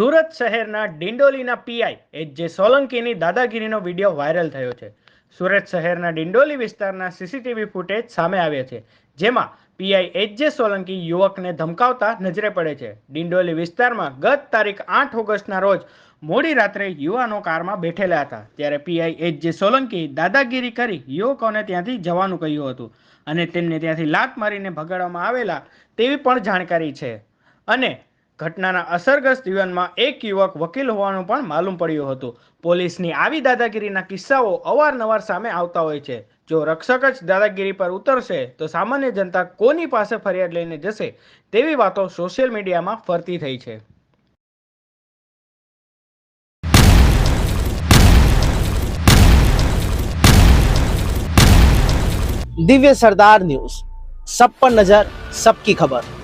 સુરત શહેરના ડિંડોલીના PI H જે સોલંકીની દાદાગીરીનો video viral થયો છે. સુરત શહેરના ડિંડોલી વિસ્તારના સીસીટીવી ફૂટેજ સામે આવ્યા છે, જેમાં પીઆઈ એચ જે સોલંકી યુવકને ધમકાવતા નજરે પડે છે. ડિંડોલી વિસ્તારમાં ગત તારીખ આઠ ઓગસ્ટના રોજ મોડી રાત્રે યુવાનો કારમાં બેઠેલા હતા, ત્યારે પીઆઈ એચ જે સોલંકી દાદાગીરી કરી યુવકોને ત્યાંથી જવાનું કહ્યું હતું અને તેમને ત્યાંથી લાત મારીને ભગાડવામાં આવેલા તેવી પણ જાણકારી છે. અને ઘટનાના અસરગ્રસ્ત યુવાનમાં એક યુવક વકીલ હોવાનું પણ માલુમ પડ્યું હતું. પોલીસની આવી દાદાગીરીના કિસ્સાઓ અવારનવાર સામે આવતા હોય છે. જો રક્ષક જ દાદાગીરી પર ઉતરશે, તો સામાન્ય જનતા કોની પાસે ફરિયાદ લઈને જશે તેવી વાતો સોશિયલ મીડિયામાં ફરતી થઈ છે. દિવ્ય સરદાર ન્યૂઝ. સબ પર નજર, સબકી ખબર.